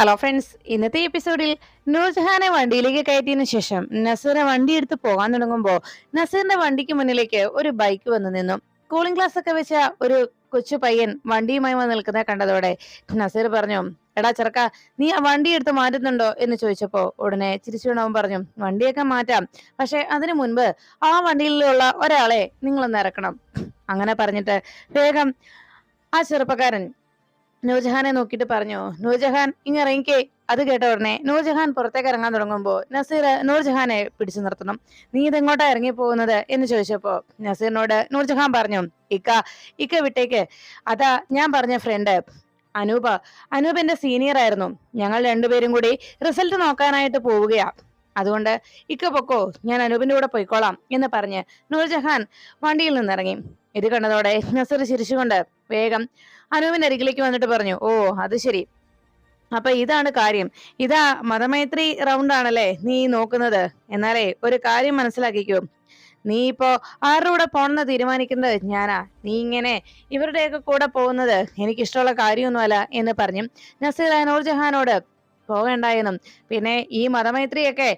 Hello friends ഇന്നത്തെ എപ്പിസോഡിൽ നൂർജഹാനെ വണ്ടിയിലേക്ക് കയറ്റിയതിനു ശേഷം നസീറെ വണ്ടി എടുത്ത് പോകാൻ തുടങ്ങുമ്പോൾ നസീറിന്റെ വണ്ടിക്ക് മുന്നിലേക്ക് ഒരു ബൈക്ക് വന്നു നിന്നു. കൂളിംഗ് ഗ്ലാസ് ഒക്കെ വെച്ച ഒരു കൊച്ചു പയ്യൻ വണ്ടിയുമായി വന്ന് നിൽക്കുന്നത് കണ്ടതോടെ നസീർ പറഞ്ഞു എടാ ചെറുക്ക നീ ആ വണ്ടി എടുത്ത് മാറ്റുന്നുണ്ടോ? എന്ന് ചോദിച്ചപ്പോ ഉടനെ ചിരിച്ചുകൊണ്ടവൻ പറഞ്ഞു വണ്ടിയൊക്കെ മാറ്റാം. പക്ഷെ അതിനു മുൻപ് ആ വണ്ടിയിലുള്ള ഒരാളെ നിങ്ങളൊന്ന് ഇറക്കണം. അങ്ങനെ പറഞ്ഞിട്ട് വേഗം ആ ചെറുപ്പക്കാരൻ നൂർജഹാനെ നോക്കിയിട്ട് പറഞ്ഞു നൂർജഹാൻ ഇങ്ങ് ഇറങ്ങിക്കേ. അത് കേട്ട ഉടനെ നൂർജഹാൻ പുറത്തേക്ക് ഇറങ്ങാൻ തുടങ്ങുമ്പോൾ നസീർ നൂർജഹാനെ പിടിച്ചു നിർത്തണം. നീ ഇതെങ്ങോട്ടാ ഇറങ്ങി പോകുന്നത് എന്ന് ചോദിച്ചപ്പോ നസീറിനോട് നൂർജഹാൻ പറഞ്ഞു ഇക്ക ഇക്ക വിട്ടേക്ക്. അതാ ഞാൻ പറഞ്ഞ ഫ്രണ്ട് അനൂപ. അനൂപ് എന്റെ സീനിയർ ആയിരുന്നു. ഞങ്ങൾ രണ്ടുപേരും കൂടി റിസൾട്ട് നോക്കാനായിട്ട് പോവുകയാ. അതുകൊണ്ട് ഇക്ക പൊക്കോ ഞാൻ അനൂപിന്റെ കൂടെ പോയിക്കോളാം എന്ന് പറഞ്ഞ് നൂർജഹാൻ വണ്ടിയിൽ നിന്നിറങ്ങി. ഇത് കണ്ടതോടെ നസീർ ചിരിച്ചുകൊണ്ട് വേഗം അനൂപിന്റെ അരികിലേക്ക് വന്നിട്ട് പറഞ്ഞു ഓ അത് ശരി. അപ്പൊ ഇതാണ് കാര്യം. ഇതാ മതമൈത്രി റൗണ്ട് ആണല്ലേ നീ നോക്കുന്നത്. എന്നാലേ ഒരു കാര്യം മനസ്സിലാക്കിക്കോ. നീ ഇപ്പോ ആരുടെ കൂടെ പോണെന്ന് തീരുമാനിക്കുന്നത്? ഞാനാ. നീ ഇങ്ങനെ ഇവരുടെയൊക്കെ കൂടെ പോകുന്നത് എനിക്കിഷ്ടമുള്ള കാര്യമൊന്നുമല്ല എന്ന് പറഞ്ഞു നസീർ നൂർജഹാനോട് പോകണ്ടായെന്നും. പിന്നെ ഈ മതമൈത്രിയൊക്കെ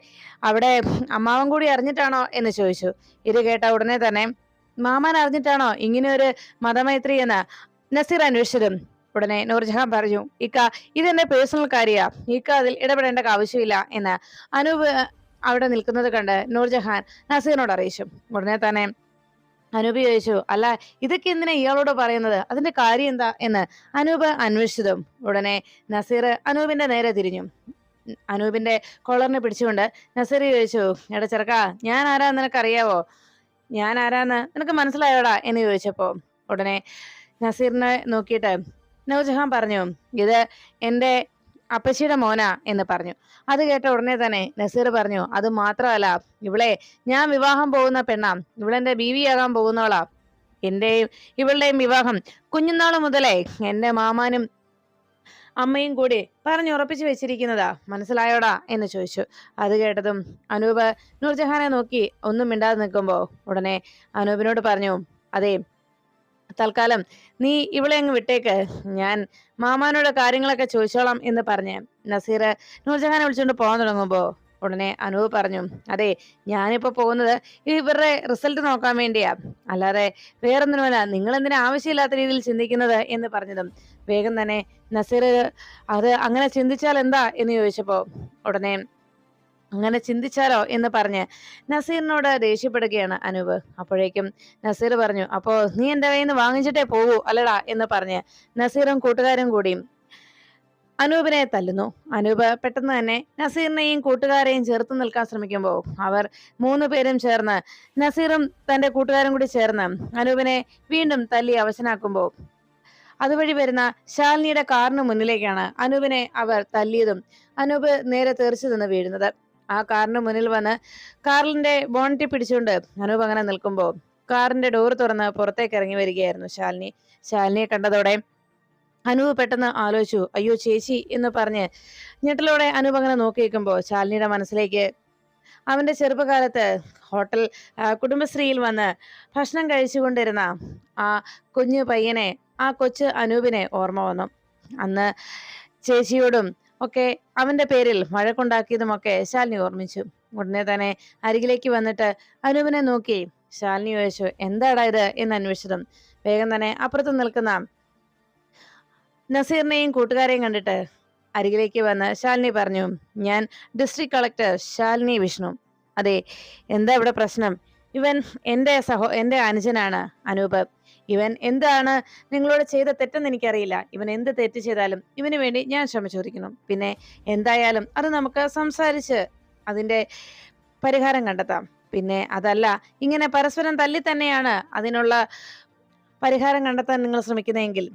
അവിടെ അമ്മാവൻ കൂടി അറിഞ്ഞിട്ടാണോ? എന്ന് ചോദിച്ചു. ഇത് കേട്ട ഉടനെ തന്നെ മാമൻ അറിഞ്ഞിട്ടാണോ ഇങ്ങനെ ഒരു മതമൈത്രി എന്ന്? നസീർ അന്വേഷിച്ചതും ഉടനെ നൂർജഹാൻ പറഞ്ഞു ഇക്ക എന്റെ പേഴ്സണൽ കാര്യാ. ഇക്ക അതിൽ ഇടപെടേണ്ട ആവശ്യമില്ല എന്ന് അനൂപ് അവിടെ നിൽക്കുന്നത് കണ്ട് നൂർജഹാൻ നസീറിനോട് അറിയിച്ചു. ഉടനെ തന്നെ അനൂപ് ചോദിച്ചു അല്ല ഇതൊക്കെ എന്തിനാ ഇയാളോട് പറയുന്നത്? അതിന്റെ കാര്യം എന്താ? എന്ന് അനൂപ് അന്വേഷിച്ചതും ഉടനെ നസീർ അനൂപിന്റെ നേരെ തിരിഞ്ഞു. അനൂപിന്റെ കോളറിനെ പിടിച്ചുകൊണ്ട് നസീർ ചോദിച്ചു എടാ ചെറുക്ക ഞാൻ ആരാന്ന് നിനക്കറിയാവോ? ഞാൻ ആരാന്ന്? നിനക്ക് മനസ്സിലായോടാ? എന്ന് ചോദിച്ചപ്പോ ഉടനെ നസീറിനെ നോക്കിയിട്ട് നൂർജഹാൻ പറഞ്ഞു ഇത് എന്റെ അപ്പച്ചിയുടെ മോന എന്ന് പറഞ്ഞു. അത് കേട്ട ഉടനെ തന്നെ നസീർ പറഞ്ഞു അത് മാത്രമല്ല ഇവളെ ഞാൻ വിവാഹം പോകുന്ന പെണ്ണാ ഇവളെന്റെ ബീവിയാകാൻ പോകുന്നവളാ. എന്റെയും ഇവളുടെയും വിവാഹം കുഞ്ഞുനാൾ മുതലേ എന്റെ മാമാനും അമ്മയും കൂടി പറഞ്ഞുറപ്പിച്ചു വെച്ചിരിക്കുന്നതാ മനസ്സിലായോടാ? എന്ന് ചോദിച്ചു. അത് കേട്ടതും അനൂപ് നൂർജഹാനെ നോക്കി ഒന്നും മിണ്ടാതെ നിൽക്കുമ്പോൾ ഉടനെ അനൂപിനോട് പറഞ്ഞു അതെ തൽക്കാലം നീ ഇവളെ അങ്ങ് വിട്ടേക്ക്. ഞാൻ മാമാനോട് കാര്യങ്ങളൊക്കെ ചോദിച്ചോളാം എന്ന് പറഞ്ഞ് നസീർ നൂർജഹാനെ വിളിച്ചുകൊണ്ട് പോകാൻ തുടങ്ങുമ്പോൾ ഉടനെ അനൂപ് പറഞ്ഞു അതെ ഞാനിപ്പോ പോകുന്നത് ഇവരുടെ റിസൾട്ട് നോക്കാൻ വേണ്ടിയാ. അല്ലാതെ വേറൊന്നിനുമല്ല നിങ്ങൾ എന്തിനാ ആവശ്യമില്ലാത്ത രീതിയിൽ ചിന്തിക്കുന്നത്? എന്ന് പറഞ്ഞതും. വേഗം തന്നെ നസീർ അത് അങ്ങനെ ചിന്തിച്ചാൽ എന്താ എന്ന് ചോദിച്ചപ്പോൾ ഉടനെ അങ്ങനെ ചിന്തിച്ചാലോ എന്ന് പറഞ്ഞ് നസീറിനോട് ദേഷ്യപ്പെടുകയാണ് അനൂപ്. അപ്പോഴേക്കും നസീർ പറഞ്ഞു അപ്പോ നീ എന്റെ കയ്യിൽ നിന്ന് വാങ്ങിച്ചിട്ടേ പോകൂ അല്ലടാ എന്ന് പറഞ്ഞ് നസീറും കൂട്ടുകാരും കൂടിയും അനൂപിനെ തല്ലുന്നു. അനൂപ് പെട്ടെന്ന് തന്നെ നസീറിനെയും കൂട്ടുകാരെയും ചേർത്ത് നിൽക്കാൻ ശ്രമിക്കുമ്പോൾ അവർ മൂന്ന് പേരും ചേർന്ന് നസീറും തന്റെ കൂട്ടുകാരും കൂടി ചേർന്ന് അനൂപിനെ വീണ്ടും തല്ലി അവശനാക്കുമ്പോൾ അതുവഴി വരുന്ന ശാലിനിയുടെ കാറിന് മുന്നിലേക്കാണ് അനൂപിനെ അവർ തല്ലിയതും അനൂപ് നേരെ തീർച്ചു നിന്ന് വീഴുന്നത്. ആ കാറിന് മുന്നിൽ വന്ന് കാറിന്റെ ബോണറ്റി പിടിച്ചുകൊണ്ട് അനൂപ് അങ്ങനെ നിൽക്കുമ്പോൾ കാറിന്റെ ഡോർ തുറന്ന് പുറത്തേക്ക് ഇറങ്ങി വരികയായിരുന്നു ശാലിനി. ശാലിനിയെ കണ്ടതോടെ അനൂപ് പെട്ടെന്ന് ആലോചിച്ചു അയ്യോ ചേച്ചി എന്ന് പറഞ്ഞ് ഞെട്ടലോടെ അനൂപ് അങ്ങനെ നോക്കി നിൽക്കുമ്പോൾ ശാലിനിയുടെ മനസ്സിലേക്ക് അവന്റെ ചെറുപ്പകാലത്ത് ഹോട്ടൽ കുടുംബശ്രീയിൽ വന്ന് ഭക്ഷണം കഴിച്ചുകൊണ്ടിരുന്ന ആ കുഞ്ഞു പയ്യനെ ആ കൊച്ചു അനൂപിനെ ഓർമ്മ വന്നു. അന്ന് ചേച്ചിയോടും ഒക്കെ അവന്റെ പേരിൽ മഴക്കുണ്ടാക്കിയതുമൊക്കെ ശാലിനി ഓർമ്മിച്ചു. ഉടനെ തന്നെ അരികിലേക്ക് വന്നിട്ട് അനൂപിനെ നോക്കി ശാലിനി ചോദിച്ചു എന്താടാ ഇത്? എന്ന് അന്വേഷിച്ചതും വേഗം തന്നെ അപ്പുറത്ത് നിൽക്കുന്ന നസീറിനെയും കൂട്ടുകാരെയും കണ്ടിട്ട് അരികിലേക്ക് വന്ന് ശാലിനി പറഞ്ഞു ഞാൻ ഡിസ്ട്രിക്ട് കളക്ടർ ശാലിനി വിഷ്ണു. അതെ എന്താ ഇവിടെ പ്രശ്നം? ഇവൻ എന്റെ സഹോ എന്റെ അനുജനാണ് അനൂപ്. ഇവൻ എന്താണ് നിങ്ങളോട് ചെയ്ത തെറ്റെന്ന് എനിക്കറിയില്ല. ഇവൻ എന്ത് തെറ്റ് ചെയ്താലും ഇവന് വേണ്ടി ഞാൻ ക്ഷമ ചോദിക്കുന്നു. പിന്നെ എന്തായാലും അത് നമുക്ക് സംസാരിച്ച് അതിന്റെ പരിഹാരം കണ്ടെത്താം. പിന്നെ അതല്ല ഇങ്ങനെ പരസ്പരം തല്ലി തന്നെയാണ് അതിനുള്ള പരിഹാരം കണ്ടെത്താൻ നിങ്ങൾ ശ്രമിക്കുന്നതെങ്കിൽ.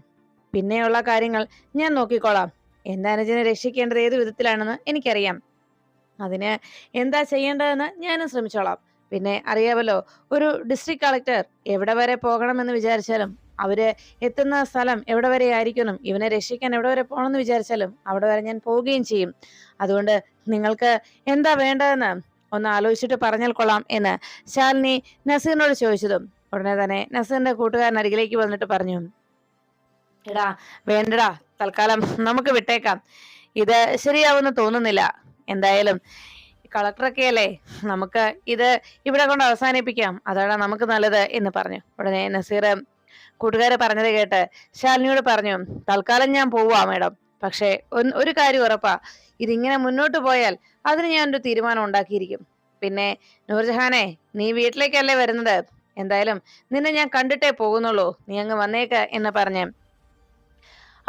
പിന്നെയുള്ള കാര്യങ്ങൾ ഞാൻ നോക്കിക്കോളാം. എന്റെ അനുജനെ രക്ഷിക്കേണ്ടത് ഏത് വിധത്തിലാണെന്ന് എനിക്കറിയാം. അതിന് എന്താ ചെയ്യേണ്ടതെന്ന് ഞാനും ശ്രമിച്ചോളാം. പിന്നെ അറിയാമല്ലോ ഒരു ഡിസ്ട്രിക്ട് കളക്ടർ എവിടെ വരെ പോകണമെന്ന് വിചാരിച്ചാലും അവർ എത്തുന്ന സ്ഥലം എവിടെ വരെ ആയിരിക്കണം ഇവനെ രക്ഷിക്കാൻ എവിടെ വരെ പോകണമെന്ന് വിചാരിച്ചാലും അവിടെ വരെ ഞാൻ പോവുകയും ചെയ്യും. അതുകൊണ്ട് നിങ്ങൾക്ക് എന്താ വേണ്ടതെന്ന് ഒന്ന് ആലോചിച്ചിട്ട് പറഞ്ഞാൽ കൊള്ളാം എന്ന് ശാലിനി നസീറിനോട് ചോദിച്ചതും ഉടനെ തന്നെ നസീറിന്റെ കൂട്ടുകാരൻ അരികിലേക്ക് വന്നിട്ട് പറഞ്ഞു എടാ വേണ്ടടാ തൽക്കാലം നമുക്ക് വിട്ടേക്കാം. ഇത് ശരിയാവുമെന്ന് തോന്നുന്നില്ല. എന്തായാലും കളക്ടറൊക്കെ അല്ലേ നമുക്ക് ഇത് ഇവിടെ കൊണ്ട് അവസാനിപ്പിക്കാം. അതാണ് നമുക്ക് നല്ലത് എന്ന് പറഞ്ഞു. ഉടനെ നസീർ കൂട്ടുകാരെ പറഞ്ഞത് കേട്ട് ശാലിനിയോട് പറഞ്ഞു തൽക്കാലം ഞാൻ പോവാ മേഡം. പക്ഷേ ഒരു കാര്യം ഉറപ്പാ. ഇതിങ്ങനെ മുന്നോട്ട് പോയാൽ അതിന് ഞാൻ ഒരു തീരുമാനം ഉണ്ടാക്കിയിരിക്കും. പിന്നെ നൂർജഹാനെ നീ വീട്ടിലേക്കല്ലേ വരുന്നത്? എന്തായാലും നിന്നെ ഞാൻ കണ്ടിട്ടേ പോകുന്നുള്ളൂ. നീ അങ്ങ് വന്നേക്ക് എന്ന് പറഞ്ഞ്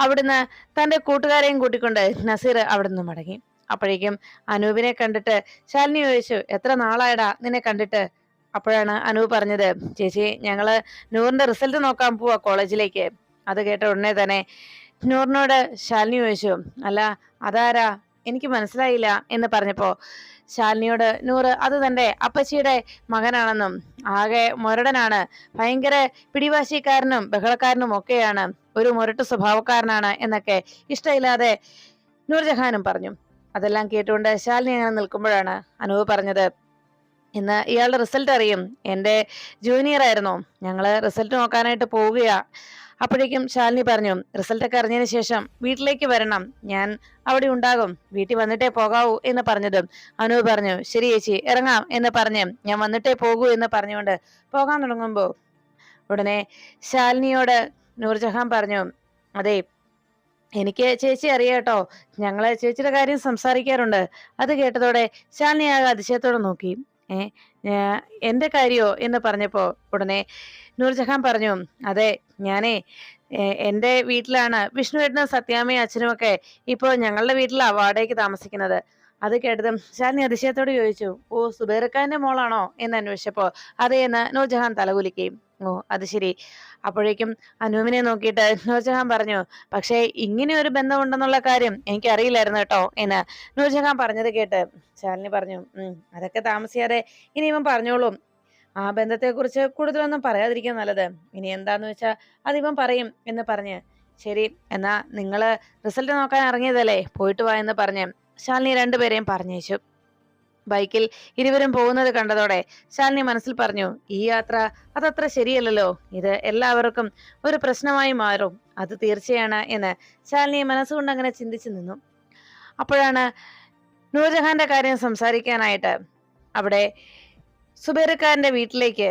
അവിടുന്ന് തന്റെ കൂട്ടുകാരെയും കൂട്ടിക്കൊണ്ട് നസീർ അവിടുന്ന് മടങ്ങി. അപ്പോഴേക്കും അനൂപിനെ കണ്ടിട്ട് ശാലിനി ചോദിച്ചു എത്ര നാളായടാ നിന്നെ കണ്ടിട്ട്? അപ്പോഴാണ് അനൂപ് പറഞ്ഞത് ചേച്ചി ഞങ്ങൾ നൂറിന്റെ റിസൾട്ട് നോക്കാൻ പോവാ കോളേജിലേക്ക്. അത് കേട്ട ഉടനെ തന്നെ നൂറിനോട് ശാലിനി ചോദിച്ചു അല്ല അതാരാ? എനിക്ക് മനസ്സിലായില്ല എന്ന് പറഞ്ഞപ്പോൾ ശാലിനിയോട് നൂറ് അത് തന്റെ അപ്പച്ചിയുടെ മകനാണെന്നും ആകെ മുരടനാണ് ഭയങ്കര പിടിവാശിക്കാരനും ബഹളക്കാരനും ഒക്കെയാണ് ഒരു മുരട്ട് സ്വഭാവക്കാരനാണ് എന്നൊക്കെ ഇഷ്ടമില്ലാതെ നൂർജഹാനും പറഞ്ഞു. അതെല്ലാം കേട്ടുകൊണ്ട് ശാലിനി അങ്ങനെ നിൽക്കുമ്പോഴാണ് അനൂപ് പറഞ്ഞത് ഇന്ന് ഇയാളുടെ റിസൾട്ട് അറിയും. എന്റെ ജൂനിയർ ആയിരുന്നു. ഞങ്ങൾ റിസൾട്ട് നോക്കാനായിട്ട് പോവുകയാണ് അപ്പോഴേക്കും ശാലിനി പറഞ്ഞു റിസൾട്ടൊക്കെ അറിഞ്ഞതിന് ശേഷം വീട്ടിലേക്ക് വരണം. ഞാൻ അവിടെ ഉണ്ടാകും. വീട്ടിൽ വന്നിട്ടേ പോകാവൂ എന്ന് പറഞ്ഞതും അനൂപ് പറഞ്ഞു ശരി ചേച്ചി ഇറങ്ങാം എന്ന് പറഞ്ഞ് ഞാൻ വന്നിട്ടേ പോകൂ എന്ന് പറഞ്ഞുകൊണ്ട് പോകാൻ തുടങ്ങുമ്പോൾ ഉടനെ ശാലിനിയോട് നൂർജഹാൻ പറഞ്ഞു അതെ എനിക്ക് ചേച്ചി അറിയാട്ടോ ഞങ്ങളെ ചേച്ചിയുടെ കാര്യം സംസാരിക്കാറുണ്ട്. അത് കേട്ടതോടെ ശാലിനി ആകെ അതിശയത്തോടെ നോക്കി. ഏ എന്റെ കാര്യോ എന്ന് പറഞ്ഞപ്പോ ഉടനെ നൂർജഹാൻ പറഞ്ഞു അതെ ഞാനേ എന്റെ വീട്ടിലാണ് വിഷ്ണുവേട്ടനും സത്യാമ്മയും അച്ഛനും ഒക്കെ ഇപ്പോ ഞങ്ങളുടെ വീട്ടിലാ വാടകയ്ക്ക് താമസിക്കുന്നത്. അത് കേട്ടതും ശാലിനി അതിശയത്തോട് ചോദിച്ചു ഓ സുബേർഖാന്റെ മോളാണോ? എന്ന് അന്വേഷിച്ചപ്പോ അതെ എന്ന് നൂർജഹാൻ തലകുലിക്കുകയും ഓ അത് ശരി. അപ്പോഴേക്കും അനൂപിനെ നോക്കിയിട്ട് നൂർജഹാൻ പറഞ്ഞു പക്ഷേ ഇങ്ങനെ ഒരു ബന്ധമുണ്ടെന്നുള്ള കാര്യം എനിക്ക് അറിയില്ലായിരുന്നു കേട്ടോ എന്ന് നൂർജഹാൻ പറഞ്ഞത് കേട്ട് ശാലിനി പറഞ്ഞു ഉം അതൊക്കെ താമസിയാതെ ഇനി ഇവൻ പറഞ്ഞോളും. ആ ബന്ധത്തെക്കുറിച്ച് കൂടുതലൊന്നും പറയാതിരിക്കാൻ നല്ലത്. ഇനി എന്താന്ന് വെച്ചാ അത് ഇവൻ പറയും എന്ന് പറഞ്ഞ്. ശരി എന്നാ നിങ്ങൾ റിസൾട്ട് നോക്കാൻ ഇറങ്ങിയതല്ലേ? പോയിട്ട് വാ എന്ന് പറഞ്ഞ് ശാലിനി രണ്ടുപേരെയും പറഞ്ഞയച്ചു. ബൈക്കിൽ ഇരുവരും പോകുന്നത് കണ്ടതോടെ ശാലിനി മനസ്സിൽ പറഞ്ഞു ഈ യാത്ര അതത്ര ശരിയല്ലല്ലോ. ഇത് എല്ലാവർക്കും ഒരു പ്രശ്നമായി മാറും. അത് തീർച്ചയാണ് എന്ന് ശാലിനി മനസ്സുകൊണ്ട് അങ്ങനെ ചിന്തിച്ചു നിന്നു. അപ്പോഴാണ് നൂർജഹാന്റെ കാര്യം സംസാരിക്കാനായിട്ട് അവിടെ സുബൈർഖാന്റെ വീട്ടിലേക്ക്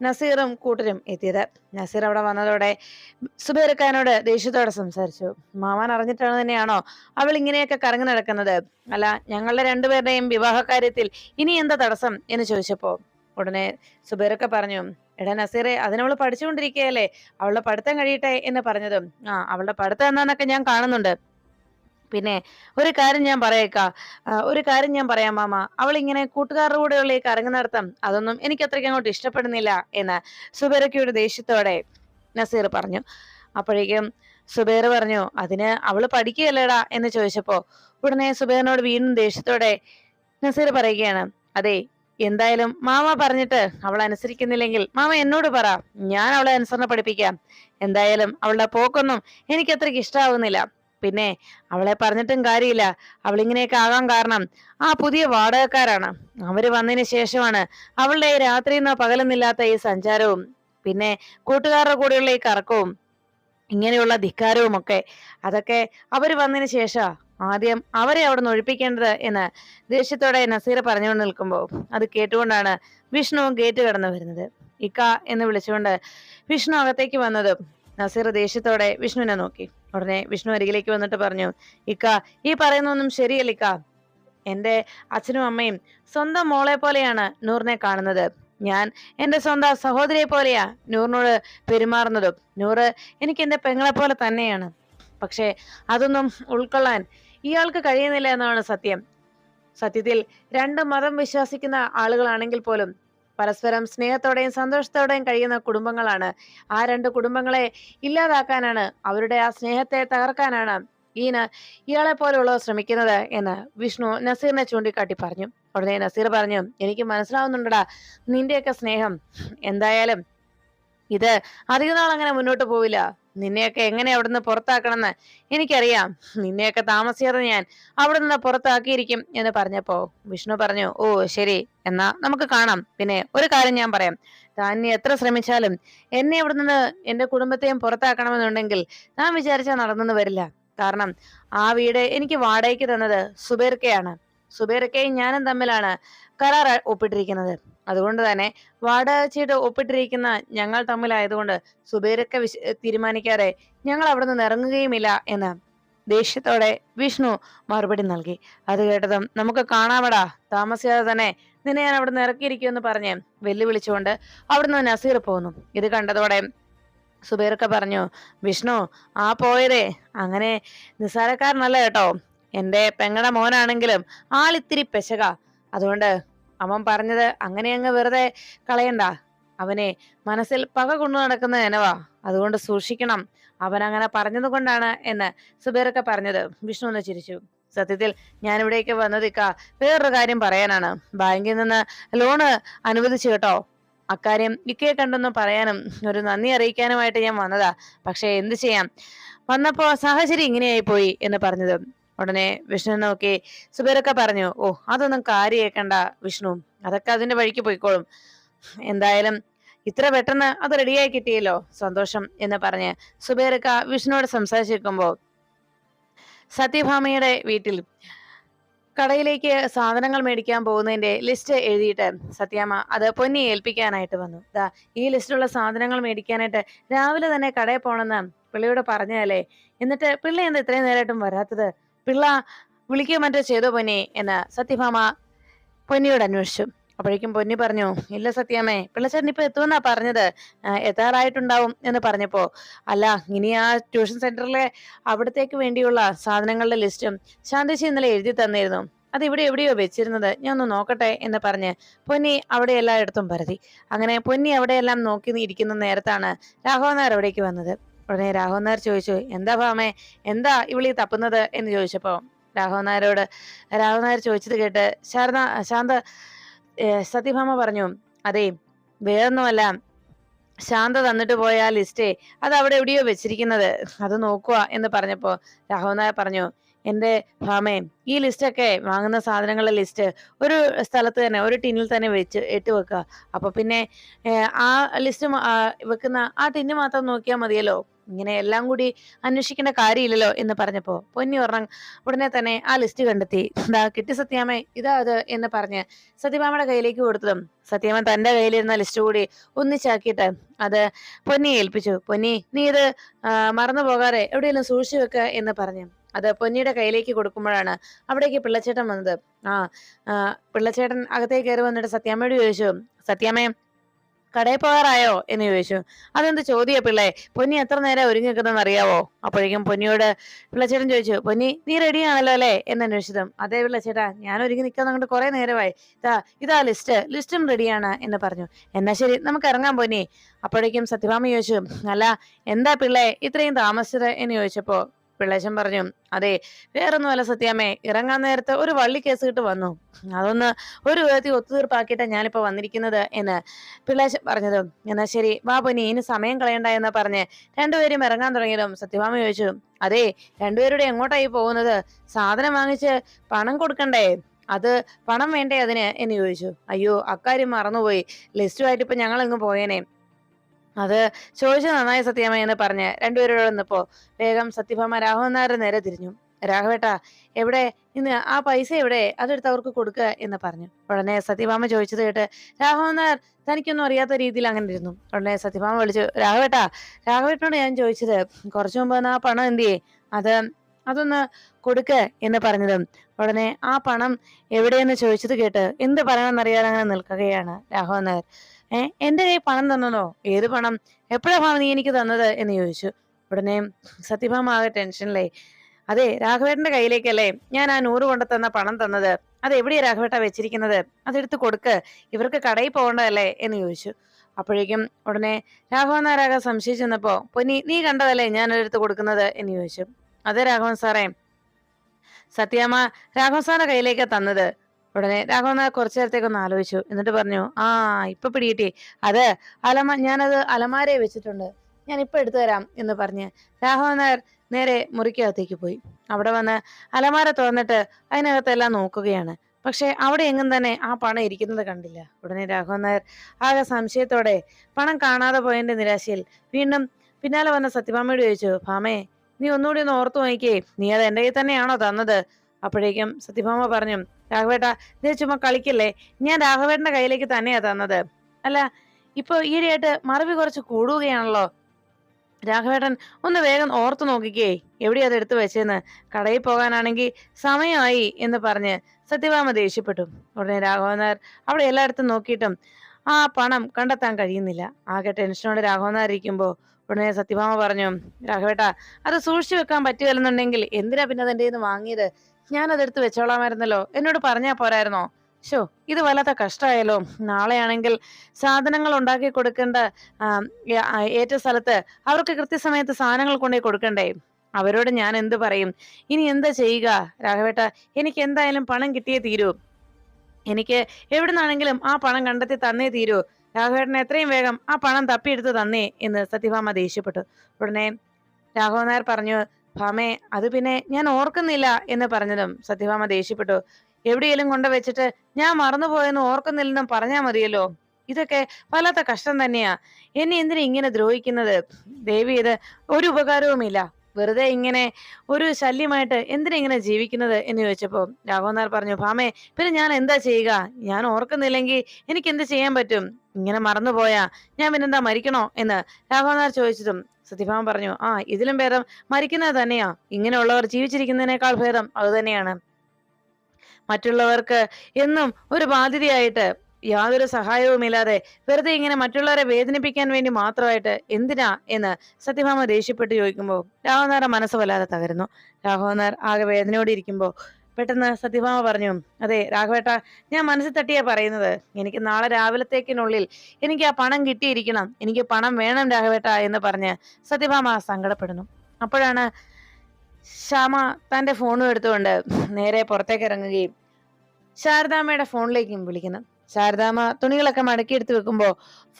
നസീറും കൂട്ടരും എത്തിയത്. നസീർ അവിടെ വന്നതോടെ സുബൈർഖാനോട് ദേഷ്യത്തോടെ സംസാരിച്ചു. മാമാൻ അറിഞ്ഞിട്ടാണ് തന്നെയാണോ അവൾ ഇങ്ങനെയൊക്കെ കറങ്ങി നടക്കുന്നത്? അല്ല ഞങ്ങളുടെ രണ്ടുപേരുടെയും വിവാഹ കാര്യത്തിൽ ഇനി എന്താ തടസ്സം എന്ന് ചോദിച്ചപ്പോ ഉടനെ സുബേറൊക്കെ പറഞ്ഞു എടാ നസീറെ അതിനവൾ പഠിച്ചുകൊണ്ടിരിക്കുകയല്ലേ? അവളുടെ പഠിത്തം കഴിയട്ടെ എന്ന് പറഞ്ഞതും ആ അവളുടെ പഠിത്തം എന്താന്നൊക്കെ ഞാൻ കാണുന്നുണ്ട്. പിന്നെ ഒരു കാര്യം ഞാൻ പറയേക്കാ. ഒരു കാര്യം ഞാൻ പറയാം മാമ. അവൾ ഇങ്ങനെ കൂട്ടുകാരുടെ കൂടെയുള്ള ഈ കറങ്ങി നടത്തം അതൊന്നും എനിക്ക് അത്രയ്ക്ക് അങ്ങോട്ട് ഇഷ്ടപ്പെടുന്നില്ല എന്ന് സുബൈറക്കയുടെ ദേഷ്യത്തോടെ നസീർ പറഞ്ഞു. അപ്പോഴേക്കും സുബേർ പറഞ്ഞു അതിന് അവൾ പഠിക്കുകയല്ലേടാ? എന്ന് ചോദിച്ചപ്പോ ഉടനെ സുബേറിനോട് വീണ്ടും ദേഷ്യത്തോടെ നസീർ പറയുകയാണ് അതെ എന്തായാലും മാമ പറഞ്ഞിട്ട് അവൾ അനുസരിക്കുന്നില്ലെങ്കിൽ മാമ എന്നോട് പറ. ഞാൻ അവളെ അനുസരണ പഠിപ്പിക്കാം. എന്തായാലും അവളുടെ പോക്കൊന്നും എനിക്ക് അത്രയ്ക്ക് ഇഷ്ടാവുന്നില്ല. പിന്നെ അവളെ പറഞ്ഞിട്ടും കാര്യമില്ല. അവളിങ്ങനെയൊക്കെ ആകാൻ കാരണം ആ പുതിയ വാടകക്കാരാണ്. അവർ വന്നതിന് ശേഷമാണ് അവളുടെ ഈ രാത്രിയെന്നോ പകലെന്നില്ലാത്ത ഈ സഞ്ചാരവും പിന്നെ കൂട്ടുകാരുടെ കൂടെയുള്ള ഈ കറക്കവും ഇങ്ങനെയുള്ള ധിക്കാരവും ഒക്കെ. അതൊക്കെ അവർ വന്നതിന് ശേഷാ ആദ്യം അവരെ അവിടെ നിന്ന് ഒഴിപ്പിക്കേണ്ടത് എന്ന് ദേഷ്യത്തോടെ നസീർ പറഞ്ഞുകൊണ്ട് നിൽക്കുമ്പോൾ അത് കേട്ടുകൊണ്ടാണ് വിഷ്ണു ഗേറ്റ് കടന്നു വരുന്നത്. ഇക്ക എന്ന് വിളിച്ചുകൊണ്ട് വിഷ്ണു അകത്തേക്ക് വന്നതും നസീർ ദേഷ്യത്തോടെ വിഷ്ണുവിനെ നോക്കി. ഉടനെ വിഷ്ണു അരികിലേക്ക് വന്നിട്ട് പറഞ്ഞു ഇക്ക ഈ പറയുന്നൊന്നും ശരിയല്ല ഇക്ക. എന്റെ അച്ഛനും അമ്മയും സ്വന്തം മോളെ പോലെയാണ് നൂറിനെ കാണുന്നത്. ഞാൻ എന്റെ സ്വന്തം സഹോദരിയെ പോലെയാ നൂറിനോട് പെരുമാറുന്നതും. നൂറ് എനിക്ക് എന്റെ പെങ്ങളെ പോലെ തന്നെയാണ്. പക്ഷേ അതൊന്നും ഉൾക്കൊള്ളാൻ ഇയാൾക്ക് കഴിയുന്നില്ല എന്നാണ് സത്യം. സത്യത്തിൽ രണ്ട് മതം വിശ്വസിക്കുന്ന ആളുകളാണെങ്കിൽ പോലും പരസ്പരം സ്നേഹത്തോടെയും സന്തോഷത്തോടെയും കഴിയുന്ന കുടുംബങ്ങളാണ്. ആ രണ്ട് കുടുംബങ്ങളെ ഇല്ലാതാക്കാനാണ് അവരുടെ ആ സ്നേഹത്തെ തകർക്കാനാണ് ഈന ഇയാളെ പോലെയുള്ളവർ ശ്രമിക്കുന്നത് എന്ന് വിഷ്ണു നസീറിനെ ചൂണ്ടിക്കാട്ടി പറഞ്ഞു. ഉടനെ നസീർ പറഞ്ഞു എനിക്ക് മനസ്സിലാവുന്നുണ്ടടാ നിന്റെയൊക്കെ സ്നേഹം എന്തായാലും ഇത് അധിക നാൾ അങ്ങനെ മുന്നോട്ട് പോവില്ല. നിന്നെയൊക്കെ എങ്ങനെ അവിടുന്ന് പുറത്താക്കണമെന്ന് എനിക്കറിയാം. നിന്നെയൊക്കെ താമസിയാതെ ഞാൻ അവിടെ നിന്ന് പുറത്താക്കിയിരിക്കും എന്ന് പറഞ്ഞപ്പോ വിഷ്ണു പറഞ്ഞു ഓ ശരി. എന്നാ നമുക്ക് കാണാം. പിന്നെ ഒരു കാര്യം ഞാൻ പറയാം. താൻ എത്ര ശ്രമിച്ചാലും എന്നെ അവിടെ നിന്ന് എന്റെ കുടുംബത്തെയും പുറത്താക്കണമെന്നുണ്ടെങ്കിൽ താൻ വിചാരിച്ചാൽ നടന്നെന്ന് വരില്ല. കാരണം ആ വീട് എനിക്ക് വാടകയ്ക്ക് തന്നത് സുബേർക്കയാണ്. സുബേർക്കയും ഞാനും തമ്മിലാണ് കരാർ ഒപ്പിട്ടിരിക്കുന്നത്. അതുകൊണ്ട് തന്നെ വാടക ചീട്ട് ഒപ്പിട്ടിരിക്കുന്ന ഞങ്ങൾ തമ്മിലായതുകൊണ്ട് സുബീരൊക്കെ വിശ തീരുമാനിക്കാതെ ഞങ്ങൾ അവിടെ നിന്ന് ഇറങ്ങുകയുമില്ല എന്ന് ദേഷ്യത്തോടെ വിഷ്ണു മറുപടി നൽകി. അത് കേട്ടതും നമുക്ക് കാണാമടാ താമസിയാതെ തന്നെ നിന്നെ ഞാൻ അവിടെ നിന്ന് ഇറക്കിയിരിക്കുമെന്ന് പറഞ്ഞ് വെല്ലുവിളിച്ചുകൊണ്ട് അവിടുന്ന് നസീർ പോന്നു. ഇത് കണ്ടതോടെ സുബീറൊക്കെ പറഞ്ഞു വിഷ്ണു ആ പോയതേ. അങ്ങനെ നിസ്സാരക്കാരനല്ല കേട്ടോ. എന്റെ പെങ്ങടെ മോനാണെങ്കിലും ആളിത്തിരി പെശക. അതുകൊണ്ട് അവൻ പറഞ്ഞത് അങ്ങനെ അങ്ങ് വെറുതെ കളയണ്ട. അവനെ മനസ്സിൽ പക കൊണ്ടു നടക്കുന്ന നനവാ അതുകൊണ്ട് സൂക്ഷിക്കണം. അവൻ അങ്ങനെ പറഞ്ഞത് കൊണ്ടാണ് എന്ന് സുബേറൊക്കെ പറഞ്ഞത്. വിഷ്ണു ഒന്ന് ചിരിച്ചു. സത്യത്തിൽ ഞാൻ ഇവിടേക്ക് വന്നതിക്ക വേറൊരു കാര്യം പറയാനാണ്. ബാങ്കിൽ നിന്ന് ലോണ് അനുവദിച്ചു കേട്ടോ. അക്കാര്യം ഇക്കയെ കണ്ടൊന്ന് പറയാനും ഒരു നന്ദി അറിയിക്കാനുമായിട്ട് ഞാൻ വന്നതാ. പക്ഷെ എന്ത് ചെയ്യാം? വന്നപ്പോ സാഹചര്യം ഇങ്ങനെയായി പോയി എന്ന് പറഞ്ഞത്. ഉടനെ വിഷ്ണു നോക്കി. സുബേരൊക്കെ പറഞ്ഞു ഓ അതൊന്നും കാര്യേക്കണ്ട വിഷ്ണു. അതൊക്കെ അതിന്റെ വഴിക്ക് പോയിക്കോളും. എന്തായാലും ഇത്ര പെട്ടെന്ന് അത് റെഡിയായി കിട്ടിയല്ലോ സന്തോഷം എന്ന് പറഞ്ഞ് സുബൈറക്ക വിഷ്ണുവോട് സംസാരിച്ചിരിക്കുമ്പോ സത്യഭാമയുടെ വീട്ടിൽ കടയിലേക്ക് സാധനങ്ങൾ മേടിക്കാൻ പോകുന്നതിന്റെ ലിസ്റ്റ് എഴുതിയിട്ട് സത്യാമ്മ അത് പൊന്നി ഏൽപ്പിക്കാനായിട്ട് വന്നു. ദാ ഈ ലിസ്റ്റിലുള്ള സാധനങ്ങൾ മേടിക്കാനായിട്ട് രാവിലെ തന്നെ കടയിൽ പോകണമെന്ന് പിള്ളയോട് പറഞ്ഞതല്ലേ? എന്നിട്ട് പിള്ള എന്താ ഇത്രയും നേരമായിട്ടും വരാത്തത്? പിള്ള വിളിക്കുക മറ്റോ ചെയ്തോ പൊന്നി എന്ന് സത്യഭാമ പൊന്നിയോട് അന്വേഷിച്ചു. അപ്പോഴേക്കും പൊന്നി പറഞ്ഞു ഇല്ല സത്യാമ്മേ പിള്ളച്ചേട്ടൻ ഇപ്പൊ എത്തുമെന്നാ പറഞ്ഞത്. എത്താറായിട്ടുണ്ടാവും എന്ന് പറഞ്ഞപ്പോ അല്ല ഇനി ആ ട്യൂഷൻ സെന്ററിലെ അവിടത്തേക്ക് വേണ്ടിയുള്ള സാധനങ്ങളുടെ ലിസ്റ്റും ശാന്തിശി ഇന്നലെ എഴുതി തന്നിരുന്നു അത് ഇവിടെ എവിടെയോ വെച്ചിരുന്നത്. ഞാൻ ഒന്ന് നോക്കട്ടെ എന്ന് പറഞ്ഞ് പൊന്നി അവിടെ എല്ലായിടത്തും പരതി. അങ്ങനെ പൊന്നി അവിടെയെല്ലാം നോക്കി ഇരിക്കുന്ന നേരത്താണ് രാഘവൻ അവിടേക്ക് വന്നത്. ഉടനെ രാഘവൻ നായർ ചോദിച്ചു എന്താ ഭാമേ? എന്താ ഇവിളി തപ്പുന്നത്? എന്ന് ചോദിച്ചപ്പോ രാഘവൻ നായരോട് രാഘവൻ നായർ ചോദിച്ചത് കേട്ട് ശാരദ ശാന്ത സത്യഭാമ പറഞ്ഞു അതെ വേറൊന്നുമല്ല. ശാന്ത തന്നിട്ട് പോയ ആ ലിസ്റ്റേ അത് അവിടെ എവിടെയോ വെച്ചിരിക്കുന്നത്. അത് നോക്കുക എന്ന് പറഞ്ഞപ്പോ രാഘവൻ നായർ പറഞ്ഞു എന്റെ ഭാമേ ഈ ലിസ്റ്റൊക്കെ വാങ്ങുന്ന സാധനങ്ങളുടെ ലിസ്റ്റ് ഒരു സ്ഥലത്ത് തന്നെ ഒരു ടിന്നിൽ തന്നെ വെച്ച് ഇട്ട് വെക്കുക. അപ്പോൾ പിന്നെ ആ ലിസ്റ്റ് വെക്കുന്ന ആ ടിന്ന് മാത്രം നോക്കിയാൽ മതിയല്ലോ. ഇങ്ങനെ എല്ലാം കൂടി അന്വേഷിക്കേണ്ട കാര്യമില്ലല്ലോ എന്ന് പറഞ്ഞപ്പോൾ പൊന്നി ഒരെണ്ണം ഉടനെ തന്നെ ആ ലിസ്റ്റ് കണ്ടെത്തി. എന്താ കിട്ടി സത്യാമ്മ ഇതാ അത് എന്ന് പറഞ്ഞ് സത്യഭാമയുടെ കയ്യിലേക്ക് കൊടുത്തതും സത്യാമൻ തന്റെ കയ്യിലിരുന്ന ലിസ്റ്റ് കൂടി ഒന്നിച്ചാക്കിയിട്ട് അത് പൊന്നിയെ ഏൽപ്പിച്ചു. പൊന്നി നീ ഇത് മറന്നു പോകാതെ എവിടെയെങ്കിലും സൂക്ഷിച്ചു വെക്കുക എന്ന് പറഞ്ഞു. അത് പൊന്നിയുടെ കയ്യിലേക്ക് കൊടുക്കുമ്പോഴാണ് അവിടേക്ക് പിള്ളച്ചേട്ടൻ വന്നത്. ആ പിള്ളച്ചേട്ടൻ അകത്തേക്ക് കയറി വന്നിട്ട് സത്യാമ്മയോട് ചോദിച്ചു സത്യാമ്മയും കടയിൽ പോകാറായോ? എന്ന് ചോദിച്ചു. അതെന്ത് ചോദ്യ പിള്ളേ? പൊന്നി എത്ര നേരം ഒരുങ്ങി നിൽക്കുന്നതെന്ന് അറിയാവോ? അപ്പോഴേക്കും പൊന്നിയോട് പിള്ളച്ചേട്ടൻ ചോദിച്ചു പൊന്നി നീ റെഡി ആണല്ലോ അല്ലേ? എന്ന് അന്വേഷിച്ചതും അതേ പിള്ളച്ചേട്ടാ ഞാൻ ഒരുങ്ങി നിൽക്കാൻ അങ്ങോട്ട് കുറെ നേരമായി. ഇതാ ഇതാ ലിസ്റ്റ്. ലിസ്റ്റും റെഡിയാണ് എന്ന് പറഞ്ഞു. എന്നാ ശരി നമുക്ക് ഇറങ്ങാം പൊന്നി. അപ്പോഴേക്കും സത്യഭാമ ചോദിച്ചു അല്ല എന്താ പിള്ളേ ഇത്രയും താമസിച്ചത്? എന്ന് ചോദിച്ചപ്പോ പിള്ളേശൻ പറഞ്ഞു അതെ വേറൊന്നുമല്ല സത്യാമ്മേ ഇറങ്ങാൻ നേരത്തെ ഒരു വള്ളി കേസ് കിട്ട് വന്നു. അതൊന്ന് ഒരു വിധത്തിൽ ഒത്തുതീർപ്പാക്കിയിട്ടാ ഞാനിപ്പോ വന്നിരിക്കുന്നത് എന്ന് പിള്ളേശൻ പറഞ്ഞത്. എന്നാ ശരി പൊന്നി ഇനി സമയം കളയണ്ട എന്ന് പറഞ്ഞ് രണ്ടുപേരും ഇറങ്ങാൻ തുടങ്ങിയതും സത്യഭാമ ചോദിച്ചു അതെ രണ്ടുപേരുടെ എങ്ങോട്ടായി പോകുന്നത്? സാധനം വാങ്ങിച്ച് പണം കൊടുക്കണ്ടേ? അത് പണം വേണ്ടേ അതിന്? എന്ന് ചോദിച്ചു. അയ്യോ അക്കാര്യം മറന്നുപോയി. ലിസ്റ്റുമായിട്ട് ഇപ്പൊ ഞങ്ങൾ അങ്ങ് പോയേനെ. അത് ചോദിച്ചു നന്നായി സത്യമ്മ എന്ന് പറഞ്ഞ് രണ്ടുപേരോട് നിന്നപ്പോ വേഗം സത്യഭാമ രാഘവൻ നായരുടെ നേരെ തിരിഞ്ഞു. രാഘവേട്ടാ എവിടെ? ഇന്ന് ആ പൈസ എവിടെ? അതെടുത്ത് അവർക്ക് കൊടുക്കുക എന്ന് പറഞ്ഞു. ഉടനെ സത്യഭാമ ചോദിച്ചത് കേട്ട് രാഘവൻ നായർ തനിക്കൊന്നും അറിയാത്ത രീതിയിൽ അങ്ങനെ ഇരുന്നു. ഉടനെ സത്യഭാമ വിളിച്ചു രാഘവേട്ടാ രാഘവേട്ടനോട് ഞാൻ ചോദിച്ചത് കുറച്ചു മുമ്പ് ആ പണം എന്തിയേ? അത് അതൊന്ന് കൊടുക്ക എന്ന് പറഞ്ഞതും. ഉടനെ ആ പണം എവിടെയെന്ന് ചോദിച്ചത് കേട്ട് എന്ത് പറയണമെന്നറിയാതെ അങ്ങനെ നിൽക്കുകയാണ് രാഘവൻ നായർ. ഏ? എന്റെ കയ്യിൽ പണം തന്നതോ ഏത് പണം? എപ്പോഴാ ഭാമ നീ എനിക്ക് തന്നത്? എന്ന് ചോദിച്ചു. ഉടനെ സത്യഭാമ ആകെ ടെൻഷനിലായി. അതെ രാഘവേട്ടന്റെ കയ്യിലേക്കല്ലേ ഞാൻ ആ നൂറ് കൊണ്ട് തന്ന പണം തന്നത്? അത് എവിടെയാ രാഘവേട്ട വെച്ചിരിക്കുന്നത്? അതെടുത്ത് കൊടുക്ക്. ഇവർക്ക് കടയിൽ പോകേണ്ടതല്ലേ? എന്ന് ചോദിച്ചു. അപ്പോഴേക്കും ഉടനെ രാഘവൻ നായരാകെ സംശയിച്ചു വന്നപ്പോ പൊന്നി നീ കണ്ടതല്ലേ ഞാൻ അതെടുത്ത് കൊടുക്കുന്നത്? എന്ന് ചോദിച്ചു. അതെ രാഘവൻ സാറേ. സത്യാമ്മ രാഘവൻ സാറിന്റെ കയ്യിലേക്ക് തന്നത്. ഉടനെ രാഘവൻ കുറച്ചു നേരത്തേക്ക് ഒന്ന് ആലോചിച്ചു. എന്നിട്ട് പറഞ്ഞു ആ ഇപ്പൊ പിടികിട്ടി. അത് അലമ ഞാനത് അലമാരയെ വെച്ചിട്ടുണ്ട്. ഞാൻ ഇപ്പൊ എടുത്തു തരാം എന്ന് പറഞ്ഞ് രാഘവൻ നേരെ മുറിക്കകത്തേക്ക് പോയി. അവിടെ വന്ന് അലമാര തുറന്നിട്ട് അതിനകത്തെല്ലാം നോക്കുകയാണ്. പക്ഷെ അവിടെ എങ്ങും തന്നെ ആ പണം ഇരിക്കുന്നത് കണ്ടില്ല. ഉടനെ രാഘവൻ നായർ ആകെ സംശയത്തോടെ പണം കാണാതെ പോയതിന്റെ നിരാശയിൽ വീണ്ടും പിന്നാലെ വന്ന സത്യഭാമയോട് ചോദിച്ചു ഭാമേ നീ ഒന്നുകൂടി ഒന്ന് ഓർത്തു നോക്കിയേ. നീ അത് എന്റെ കയ്യിൽ തന്നെയാണോ തന്നത്? അപ്പോഴേക്കും സത്യഭാമ പറഞ്ഞു രാഘവേട്ട ഇതേ ചുമ്മാ കളിക്കല്ലേ? ഞാൻ രാഘവേട്ടന്റെ കയ്യിലേക്ക് തന്നെയാ തന്നത്. അല്ല ഇപ്പൊ ഈയിടെയായിട്ട് മറവി കുറച്ച് കൂടുകയാണല്ലോ. രാഘവേട്ടൻ ഒന്ന് വേഗം ഓർത്തു നോക്കിക്കേ. എവിടെയാ അത് എടുത്തു വെച്ചെന്ന്? കടയിൽ പോകാനാണെങ്കിൽ സമയമായി എന്ന് പറഞ്ഞ് സത്യഭാമ ദേഷ്യപ്പെട്ടു. ഉടനെ രാഘവൻ നായർ അവിടെ എല്ലായിടത്തും നോക്കിയിട്ടും ആ പണം കണ്ടെത്താൻ കഴിയുന്നില്ല. ആകെ ടെൻഷനോടെ രാഘവൻ നായർ ഇരിക്കുമ്പോൾ ഉടനെ സത്യഭാമ പറഞ്ഞു രാഘവേട്ട അത് സൂക്ഷിച്ചു വെക്കാൻ പറ്റുമല്ലെന്നുണ്ടെങ്കിൽ എന്തിനാ പിന്നെ അതെന്റെ നിന്ന് വാങ്ങിയത്? ഞാൻ അതെടുത്ത് വെച്ചോളാമായിരുന്നല്ലോ. എന്നോട് പറഞ്ഞാ പോരായിരുന്നോ? ഷോ ഇത് വല്ലാത്ത കഷ്ടമായല്ലോ നാളെയാണെങ്കിൽ സാധനങ്ങൾ ഉണ്ടാക്കി കൊടുക്കേണ്ട ഏറ്റ സ്ഥലത്ത് അവർക്ക് കൃത്യസമയത്ത് സാധനങ്ങൾ കൊണ്ടുപോയി കൊടുക്കണ്ടേ? അവരോട് ഞാൻ എന്ത് പറയും? ഇനി എന്താ ചെയ്യുക? രാഘവേട്ട എനിക്ക് എന്തായാലും പണം കിട്ടിയേ തീരൂ. എനിക്ക് എവിടുന്നാണെങ്കിലും ആ പണം കണ്ടെത്തി തന്നേ തീരൂ. രാഘവേട്ടൻ എത്രയും വേഗം ആ പണം തപ്പിയെടുത്ത് തന്നേ എന്ന് സത്യഭാമ ദേഷ്യപ്പെട്ടു. ഉടനെ രാഘവൻ നായർ പറഞ്ഞു ഭാമേ അത് പിന്നെ ഞാൻ ഓർക്കുന്നില്ല എന്ന് പറഞ്ഞതും സത്യഭാമ ദേഷ്യപ്പെട്ടു. എവിടെയെങ്കിലും കൊണ്ട് വെച്ചിട്ട് ഞാൻ മറന്നുപോയെന്ന് ഓർക്കുന്നില്ലെന്നും പറഞ്ഞാൽ മതിയല്ലോ. ഇതൊക്കെ വല്ലാത്ത കഷ്ടം തന്നെയാ. എന്നെ എന്തിനാ ഇങ്ങനെ ദ്രോഹിക്കുന്നത്? ദേവി ഇത് ഒരു ഉപകാരവുമില്ല. വെറുതെ ഇങ്ങനെ ഒരു ശല്യമായിട്ട് എന്തിനാ ഇങ്ങനെ ജീവിക്കുന്നത് എന്ന് ചോദിച്ചപ്പോ രാഘവനാർ പറഞ്ഞു ഭാമേ പിന്നെ ഞാൻ എന്താ ചെയ്യുക? ഞാൻ ഓർക്കുന്നില്ലെങ്കിൽ എനിക്ക് എന്ത് ചെയ്യാൻ പറ്റും? ഇങ്ങനെ മറന്നുപോയാ ഞാൻ പിന്നെന്താ മരിക്കണോ? എന്ന് രാഘവനാർ ചോദിച്ചതും സത്യഭാമ പറഞ്ഞു ആ ഇതിലും ഭേദം മരിക്കുന്നത് തന്നെയാ. ഇങ്ങനെയുള്ളവർ ജീവിച്ചിരിക്കുന്നതിനേക്കാൾ ഭേദം അത് തന്നെയാണ്. മറ്റുള്ളവർക്ക് എന്നും ഒരു ബാധ്യതയായിട്ട് യാതൊരു സഹായവുമില്ലാതെ വെറുതെ ഇങ്ങനെ മറ്റുള്ളവരെ വേദനിപ്പിക്കാൻ വേണ്ടി മാത്രമായിട്ട് എന്തിനാ എന്ന് സത്യഭാമ ദേഷ്യപ്പെട്ട് ചോദിക്കുമ്പോൾ രാഘവനാരുടെ മനസ്സ് വല്ലാതെ തകരുന്നു. രാഘവനാർ ആകെ വേദനയോടെ ഇരിക്കുമ്പോൾ പെട്ടെന്ന് സത്യഭാമ പറഞ്ഞു അതെ രാഘവേട്ട ഞാൻ മനസ്സിൽ തട്ടിയാ പറയുന്നത്. എനിക്ക് നാളെ രാവിലത്തേക്കിനുള്ളിൽ എനിക്ക് ആ പണം കിട്ടിയിരിക്കണം. എനിക്ക് പണം വേണം രാഘവേട്ട എന്ന് പറഞ്ഞ് സത്യഭാമ സങ്കടപ്പെടുന്നു. അപ്പോഴാണ് ശ്യാമ തന്റെ ഫോണും എടുത്തുകൊണ്ട് നേരെ പുറത്തേക്ക് ഇറങ്ങുകയും ശാരദാമ്മയുടെ ഫോണിലേക്കും വിളിക്കുന്നു. ശാരദാമ്മ തുണികളൊക്കെ മടക്കി എടുത്തു വെക്കുമ്പോ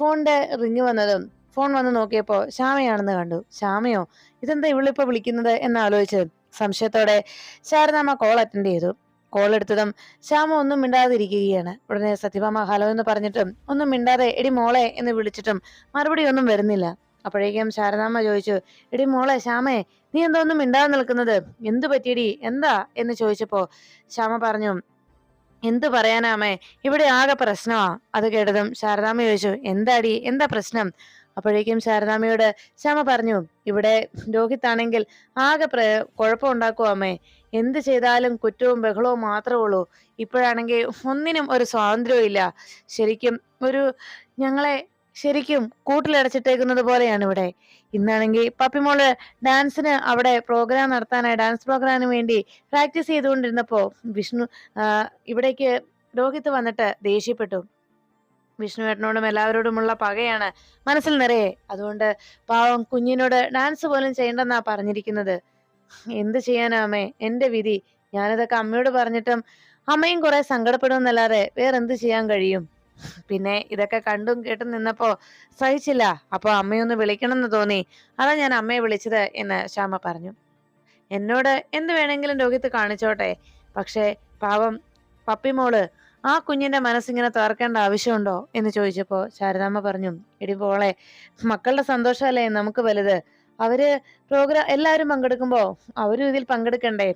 ഫോണിന്റെ റിങ് വന്നതും ഫോൺ വന്ന് നോക്കിയപ്പോ ശ്യാമയാണെന്ന് കണ്ടു. ശ്യാമയോ ഇതെന്താ ഇവളിപ്പോ വിളിക്കുന്നത് എന്ന് ആലോചിച്ചത് സംശയത്തോടെ ശാരദാമ്മ കോൾ അറ്റൻഡ് ചെയ്തു. കോൾ എടുത്തതും ശ്യാമ ഒന്നും മിണ്ടാതിരിക്കുകയാണ്. ഉടനെ സത്യഭാമ ഹലോ എന്ന് പറഞ്ഞിട്ടും ഒന്നും മിണ്ടാതെ എടി മോളെ എന്ന് വിളിച്ചിട്ടും മറുപടി ഒന്നും വരുന്നില്ല. അപ്പോഴേക്കും ശാരദാമ്മ ചോദിച്ചു എടി മോളെ ശ്യാമേ നീ എന്താ ഒന്നും മിണ്ടാതെ നിൽക്കുന്നത്? എന്തു പറ്റിയടി? എന്താ? എന്ന് ചോദിച്ചപ്പോ ശ്യാമ പറഞ്ഞു എന്തു പറയാനാമേ? ഇവിടെ ആകെ പ്രശ്നമാ. അത് കേട്ടതും ശാരദാമ്മ ചോദിച്ചു എന്താടി? എന്താ പ്രശ്നം? അപ്പോഴേക്കും ശാരദാമ്മയോട് ശ്യാമ പറഞ്ഞു ഇവിടെ രോഹിത്താണെങ്കിൽ ആകെ പ്ര കുഴപ്പമുണ്ടാക്കുവോ അമ്മേ? എന്ത് ചെയ്താലും കുറ്റവും ബഹളവും മാത്രമേ ഉള്ളൂ. ഇപ്പോഴാണെങ്കിൽ ഒന്നിനും ഒരു സ്വാതന്ത്ര്യവും ഇല്ല. ശരിക്കും ഒരു ഞങ്ങളെ ശരിക്കും കൂട്ടിലടച്ചിട്ടേക്കുന്നത് പോലെയാണ് ഇവിടെ ഇന്നാണെങ്കിൽ പപ്പിമോൾ ഡാൻസിന് അവിടെ പ്രോഗ്രാം നടത്താനായി ഡാൻസ് പ്രോഗ്രാമിന് വേണ്ടി പ്രാക്ടീസ് ചെയ്തുകൊണ്ടിരുന്നപ്പോ വിഷ്ണു ഇവിടേക്ക് രോഹിത് വന്നിട്ട് ദേഷ്യപ്പെട്ടു. വിഷ്ണുവേട്ടനോടും എല്ലാവരോടുമുള്ള പകയാണ് മനസ്സിൽ നിറയെ. അതുകൊണ്ട് പാവം കുഞ്ഞിനോട് ഡാൻസ് പോലും ചെയ്യണ്ടെന്നാ പറഞ്ഞിരിക്കുന്നത്. എന്ത് ചെയ്യാനാ അമ്മേ? എന്റെ വിധി. ഞാനിതൊക്കെ അമ്മയോട് പറഞ്ഞിട്ടും അമ്മയും കുറെ സങ്കടപ്പെടുമെന്നല്ലാതെ വേറെന്ത് ചെയ്യാൻ കഴിയും? പിന്നെ ഇതൊക്കെ കണ്ടും കേട്ടും നിന്നപ്പോ സഹിച്ചില്ല. അപ്പൊ അമ്മയൊന്ന് വിളിക്കണം എന്ന് തോന്നി. അതാ ഞാൻ അമ്മയെ വിളിച്ചത് എന്ന് ശ്യാമ പറഞ്ഞു. എന്നോട് എന്ത് വേണമെങ്കിലും രോഹിത്ത് കാണിച്ചോട്ടെ. പക്ഷേ പാവം പപ്പിമോൾ ആ കുഞ്ഞിന്റെ മനസ്സിങ്ങനെ തകർക്കേണ്ട ആവശ്യമുണ്ടോ എന്ന് ചോദിച്ചപ്പോ ശാരദാമ്മ പറഞ്ഞു എടി പോളെ മക്കളുടെ സന്തോഷമല്ലേ നമുക്ക് വലുത്? അവർ പ്രോഗ്രാം എല്ലാവരും പങ്കെടുക്കുമ്പോ അവരും ഇതിൽ പങ്കെടുക്കണ്ടേ?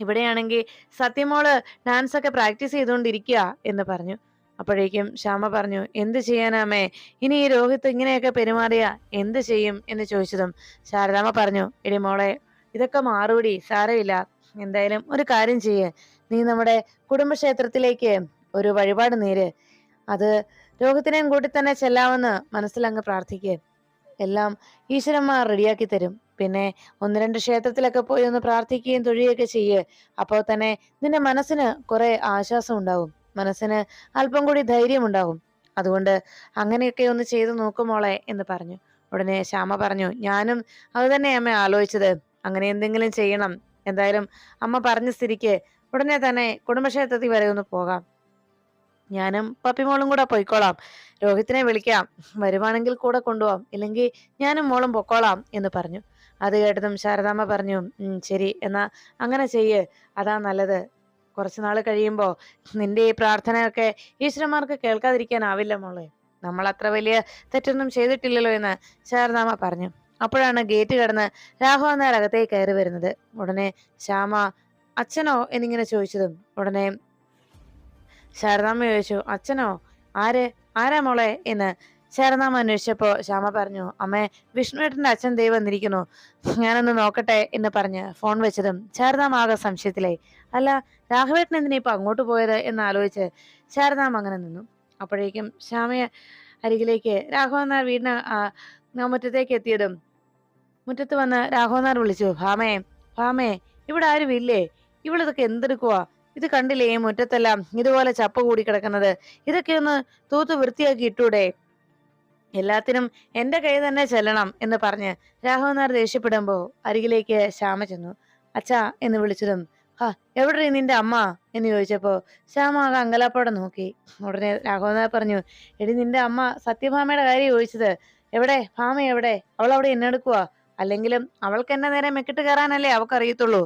ഇവിടെയാണെങ്കിൽ സത്യമോൾ ഡാൻസ് ഒക്കെ പ്രാക്ടീസ് ചെയ്തുകൊണ്ടിരിക്കുക എന്ന് പറഞ്ഞു. അപ്പോഴേക്കും ശ്യാമ പറഞ്ഞു എന്ത് ചെയ്യാനാമേ ഇനി ഈ രോഹിത്ത് ഇങ്ങനെയൊക്കെ പെരുമാറിയ? എന്ത് ചെയ്യും? എന്ന് ചോദിച്ചതും ശാരദാമ്മ പറഞ്ഞു എടി മോളെ ഇതൊക്കെ മാറൂടി സാരമില്ല. എന്തായാലും ഒരു കാര്യം ചെയ്യ്. നീ നമ്മുടെ കുടുംബക്ഷേത്രത്തിലേക്ക് ഒരു വഴിപാട് നേര്. അത് രോഹിത്തിനെയും കൂട്ടി തന്നെ ചെല്ലാമെന്ന് മനസ്സിലങ്ങ് പ്രാർത്ഥിക്കുക എല്ലാം ഈശ്വരന്മാർ റെഡിയാക്കി തരും. പിന്നെ ഒന്ന് രണ്ട് ക്ഷേത്രത്തിലൊക്കെ പോയി ഒന്ന് പ്രാർത്ഥിക്കുകയും തൊഴുകയൊക്കെ ചെയ്യ്. അപ്പോൾ തന്നെ നിന്റെ മനസ്സിന് കുറെ ആശ്വാസം ഉണ്ടാവും. മനസ്സിന് അല്പം കൂടി ധൈര്യമുണ്ടാകും. അതുകൊണ്ട് അങ്ങനെയൊക്കെ ഒന്ന് ചെയ്തു നോക്കുമോളെ എന്ന് പറഞ്ഞു. ഉടനെ ശ്യാമ പറഞ്ഞു ഞാനും അത് തന്നെ അമ്മ ആലോചിച്ചത്. അങ്ങനെ എന്തെങ്കിലും ചെയ്യണം. എന്തായാലും അമ്മ പറഞ്ഞ സ്ഥിതിക്ക് ഉടനെ തന്നെ കുടുംബക്ഷേത്രത്തിൽ വരെ ഒന്ന് പോകാം. ഞാനും പപ്പിമോളും കൂടെ പോയിക്കോളാം. രോഹിത്തിനെ വിളിക്കാം. വരുവാണെങ്കിൽ കൂടെ കൊണ്ടുപോവാം. ഇല്ലെങ്കിൽ ഞാനും മോളും പൊക്കോളാം എന്ന് പറഞ്ഞു. അത് കേട്ടതും ശാരദാമ്മ പറഞ്ഞു "ഉം, ശരി. എന്നാ അങ്ങനെ ചെയ്യ്. അതാ നല്ലത്. കുറച്ചു നാൾ കഴിയുമ്പോൾ നിന്റെ ഈ പ്രാർത്ഥനയൊക്കെ ഈശ്വരന്മാർക്ക് കേൾക്കാതിരിക്കാനാവില്ല മോളെ. നമ്മൾ അത്ര വലിയ തെറ്റൊന്നും ചെയ്തിട്ടില്ലല്ലോ എന്ന് ശാരദാമ പറഞ്ഞു. അപ്പോഴാണ് ഗേറ്റ് കടന്ന് രാഹു നായർ അകത്തേക്ക് കയറി വരുന്നത്. ഉടനെ ശ്യാമ അച്ഛനോ? എന്നിങ്ങനെ ചോദിച്ചതും ഉടനെ ശാരദാമ്മ ചോദിച്ചു അച്ഛനോ? ആര്? ആരാ മോളെ? എന്ന് ശാരദാമ്മ അന്വേഷിച്ചപ്പോ ശ്യാമ പറഞ്ഞു അമ്മേ വിഷ്ണുവേട്ടന്റെ അച്ഛൻ ദൈവം വന്നിരിക്കുന്നു. ഞാനൊന്ന് നോക്കട്ടെ എന്ന് പറഞ്ഞ് ഫോൺ വെച്ചതും ശാരദാമ്മ ആകെ സംശയത്തിലായി. അല്ല രാഘവേട്ടൻ എന്തിനാ ഇപ്പൊ അങ്ങോട്ട് പോയത് എന്ന് ആലോചിച്ച് ശാരദാം അങ്ങനെ നിന്നു. അപ്പോഴേക്കും ശ്യാമയെ അരികിലേക്ക് രാഘവൻ നായർ വീടിന് മുറ്റത്തേക്ക് എത്തിയതും മുറ്റത്ത് വന്ന് രാഘവൻ നായർ വിളിച്ചു ഭാമേ ഭാമേ ഇവിടെ ആരും ഇല്ലേ? ഇവളിതൊക്കെ എന്തെടുക്കുവാ? ഇത് കണ്ടില്ലേ ഈ മുറ്റത്തെല്ലാം ഇതുപോലെ ചപ്പ കൂടി കിടക്കുന്നത്? ഇതൊക്കെ ഒന്ന് തൂത്ത് വൃത്തിയാക്കി ഇട്ടൂടെ? എല്ലാത്തിനും എന്റെ കൈ തന്നെ ചെല്ലണം എന്ന് പറഞ്ഞ് രാഘവൻ നായർ അരികിലേക്ക് ശ്യാമ ചെന്നു. അച്ഛാ എന്ന് വിളിച്ചതും ഹാ എവിടെ നിന്റെ അമ്മ? എന്ന് ചോദിച്ചപ്പോ ശ്യാമ ആകെ അങ്കലാപ്പോടെ നോക്കി. ഉടനെ രാഘവനാഥ് പറഞ്ഞു എടി നിന്റെ അമ്മ സത്യഭാമയുടെ കാര്യം ചോദിച്ചത് എവിടെ? ഭാമ എവിടെ? അവൾ അവിടെ എന്നെടുക്കുവാ അല്ലെങ്കിലും അവൾക്ക് എന്നെ നേരെ മെക്കിട്ട് കയറാനല്ലേ അവക്കറിയത്തുള്ളൂ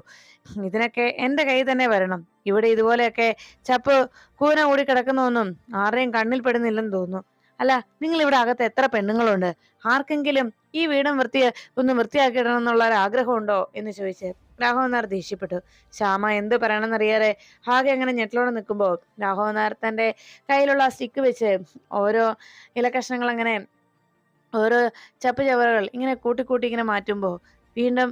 ഇതിനൊക്കെ എന്റെ കൈ തന്നെ വരണം. ഇവിടെ ഇതുപോലെയൊക്കെ ചപ്പ് കൂന കൂടി കിടക്കുന്നൊന്നും ആരുടെയും കണ്ണിൽ പെടുന്നില്ലെന്ന് തോന്നുന്നു. അല്ല നിങ്ങൾ ഇവിടെ അകത്ത് എത്ര പെണ്ണുങ്ങളുണ്ട്? ആർക്കെങ്കിലും ഈ വീടും വൃത്തി ഒന്ന് വൃത്തിയാക്കിയിടണം എന്നുള്ള ഒരു ആഗ്രഹമുണ്ടോ? എന്ന് ചോദിച്ച് രാഘവൻ നായർ ദേഷ്യപ്പെട്ടു. ശ്യാമ എന്ത് പറയണമെന്നറിയാതെ ആകെ അങ്ങനെ ഞെട്ടലോടെ നിൽക്കുമ്പോൾ രാഘവൻ നായർ തന്റെ കയ്യിലുള്ള സ്റ്റിക്ക് വെച്ച് ഓരോ ഇലക്കഷ്ണങ്ങൾ അങ്ങനെ ഓരോ ചപ്പ് ചവറുകൾ ഇങ്ങനെ കൂട്ടിക്കൂട്ടി ഇങ്ങനെ മാറ്റുമ്പോൾ വീണ്ടും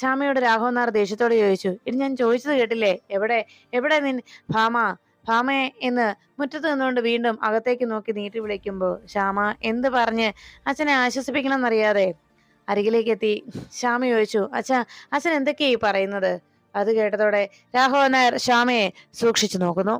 ശ്യാമയോട് രാഘവൻ ദേഷ്യത്തോടെ ചോദിച്ചു ഇനി ഞാൻ ചോദിച്ചത് കേട്ടില്ലേ? എവിടെ എവിടെ നിൻ ഭാമ? ഭാമയെ എന്ന് മുറ്റത്ത് നിന്നുകൊണ്ട് വീണ്ടും അകത്തേക്ക് നോക്കി നീട്ടി വിളിക്കുമ്പോൾ ശ്യാമ എന്ത് പറഞ്ഞ് അച്ഛനെ ആശ്വസിപ്പിക്കണം എന്നറിയാതെ അരികിലേക്ക് എത്തി ശ്യാമ ചോദിച്ചു അച്ഛാ അച്ഛൻ എന്തൊക്കെയാ ഈ പറയുന്നത്? അത് കേട്ടതോടെ രാഘവൻ നായർ ശ്യാമയെ സൂക്ഷിച്ചു നോക്കുന്നു.